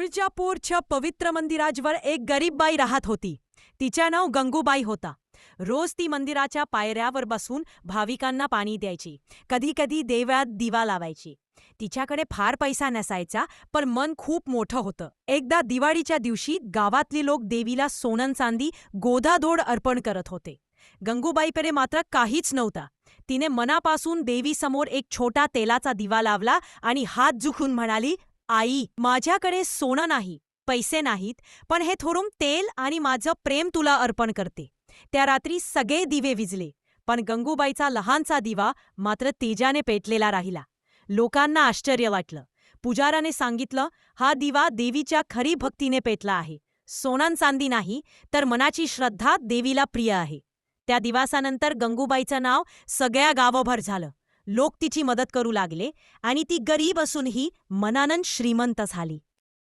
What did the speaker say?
तुळजापूरच्या पवित्र मंदिराजवळ एक गरीब बाई राहत होती. तिचे नाव गंगूबाई होता. रोज ती मंदिराच्या पायऱ्यावर बसून भाविकांना पाणी द्यायची. कधी कधी देव्यात दिवा लावायची. तिच्याकडे फार पैसा नसायचा पण मन खूप मोठं होतं. एकदा दिवाळीच्या दिवशी गावातले लोक देवीला सोनन चांदी गोधाधोड अर्पण करत होते. गंगूबाईकडे मात्र काहीच नव्हता. तिने मनापासून देवीसमोर एक छोटा तेलाचा दिवा लावला आणि हात झुकून म्हणाली आई माझ्याकडे सोनं नाही पैसे नाहीत पण हे थोडं तेल आणि माझं प्रेम तुला अर्पण करते. त्या रात्री सगळे दिवे विजले पण गंगूबाईचा लहानसा दिवा मात्र तेजाने पेटलेला राहिला. लोकांना आश्चर्य वाटलं. पुजाराने सांगितलं हा दिवा देवीच्या खरी भक्तीने पेटला आहे. सोनान चांदी नाही तर मनाची श्रद्धा देवीला प्रिय आहे. त्या दिवासानंतर गंगूबाईचं नाव सगळ्या गावभर झालं. लोक तिची मदत करू लागले आणि ती गरीब असूनही मनानन श्रीमंत झाली.